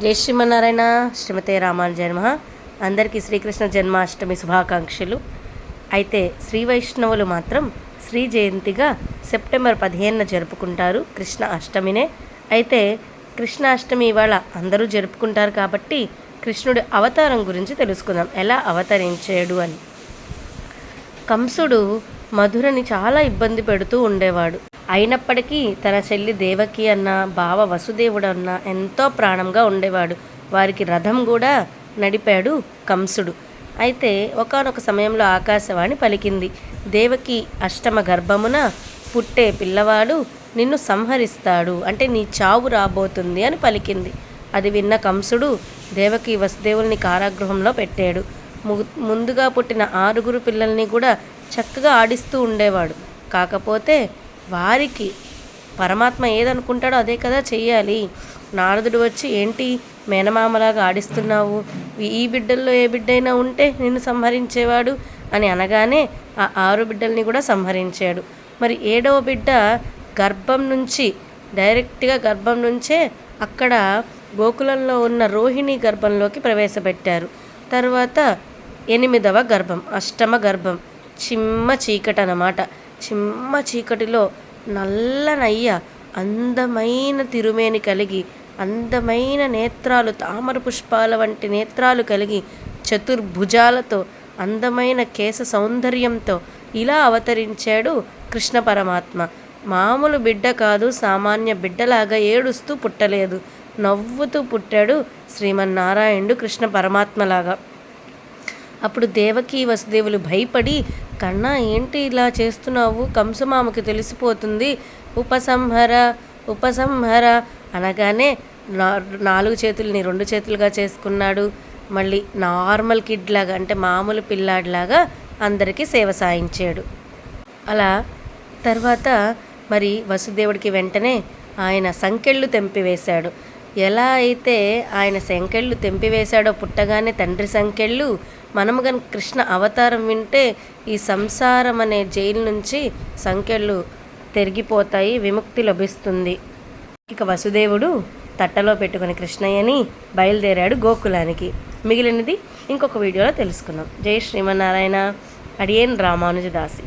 జై శ్రీమన్నారాయణ శ్రీమతే రామానుజయ జన్మ అందరికీ శ్రీకృష్ణ జన్మాష్టమి శుభాకాంక్షలు. అయితే శ్రీ వైష్ణవులు మాత్రం శ్రీ జయంతిగా సెప్టెంబర్ పదిహేనున జరుపుకుంటారు కృష్ణ అష్టమినే. అయితే కృష్ణ అష్టమి ఇవాళ అందరూ జరుపుకుంటారు కాబట్టి కృష్ణుడి అవతారం గురించి తెలుసుకుందాం. ఎలా అవతరించాడు అని. కంసుడు మధురని చాలా ఇబ్బంది పెడుతూ ఉండేవాడు. అయినప్పటికీ తన చెల్లి దేవకి అన్న బావ వసుదేవుడు అన్న ఎంతో ప్రాణంగా ఉండేవాడు. వారికి రథం కూడా నడిపాడు కంసుడు. అయితే ఒకానొక సమయంలో ఆకాశవాణి పలికింది దేవకి అష్టమ గర్భమున పుట్టే పిల్లవాడు నిన్ను సంహరిస్తాడు అంటే నీ చావు రాబోతుంది అని పలికింది. అది విన్న కంసుడు దేవకి వసుదేవుల్ని కారాగృహంలో పెట్టాడు. ము- ముందుగా పుట్టిన ఆరుగురు పిల్లల్ని కూడా చక్కగా ఆడిస్తూ ఉండేవాడు. కాకపోతే వారికి పరమాత్మ ఏదనుకుంటాడో అదే కదా చెయ్యాలి. నారదుడు వచ్చి ఏంటి మేనమామలాగా ఆడిస్తున్నావు? ఈ- బిడ్డల్లో ఏ బిడ్డైనా ఉంటే నిన్ను సంహరించేవాడు? అని అనగానే ఆ ఆరు బిడ్డల్ని కూడా సంహరించాడు. మరి ఏడవ బిడ్డ గర్భం నుంచి డైరెక్ట్గా గర్భం నుంచే అక్కడ గోకులంలో ఉన్న రోహిణి గర్భంలోకి ప్రవేశపెట్టారు. తర్వాత ఎనిమిదవ గర్భం అష్టమ గర్భం చిమ్మ చీకటి అన్నమాట చిమ్మ చీకటిలో నల్లనయ్య అందమైన తిరుమేని కలిగి అందమైన నేత్రాలు తామర పుష్పాల వంటి నేత్రాలు కలిగి చతుర్భుజాలతో అందమైన కేశ సౌందర్యంతో ఇలా అవతరించాడు కృష్ణ పరమాత్మ. మామూలు బిడ్డ కాదు సామాన్య బిడ్డలాగా ఏడుస్తూ పుట్టలేదు. నవ్వుతూ పుట్టాడు శ్రీమన్నారాయణుడు కృష్ణ పరమాత్మలాగా. అప్పుడు దేవకి వసుదేవులు భయపడి కన్నా ఏంటి ఇలా చేస్తున్నావు? కంసమామకి తెలిసిపోతుంది. ఉపసంహర ఉపసంహర అనగానే నా నాలుగు చేతుల్ని రెండు చేతులుగా చేసుకున్నాడు. మళ్ళీ నార్మల్ కిడ్ లాగా అంటే మామూలు పిల్లాడిలాగా అందరికీ సేవ సాయించాడు. అలా తర్వాత మరి వసుదేవుడికి వెంటనే ఆయన సంకెళ్ళు తెంపివేశాడు. ఎలా అయితే ఆయన సంకెళ్ళు తెంపివేశాడో పుట్టగానే తండ్రి సంకెళ్ళు మనము గన కృష్ణ అవతారం వింటే ఈ సంసారం అనే జైలు నుంచి సంఖ్యలు తెరిగిపోతాయి విముక్తి లభిస్తుంది. ఇక వసుదేవుడు తట్టలో పెట్టుకుని కృష్ణయ్యని బయలుదేరాడు గోకులానికి. మిగిలినది ఇంకొక వీడియోలో తెలుసుకుందాం. జై శ్రీమన్నారాయణ. అడియేన్ రామానుజదాసి.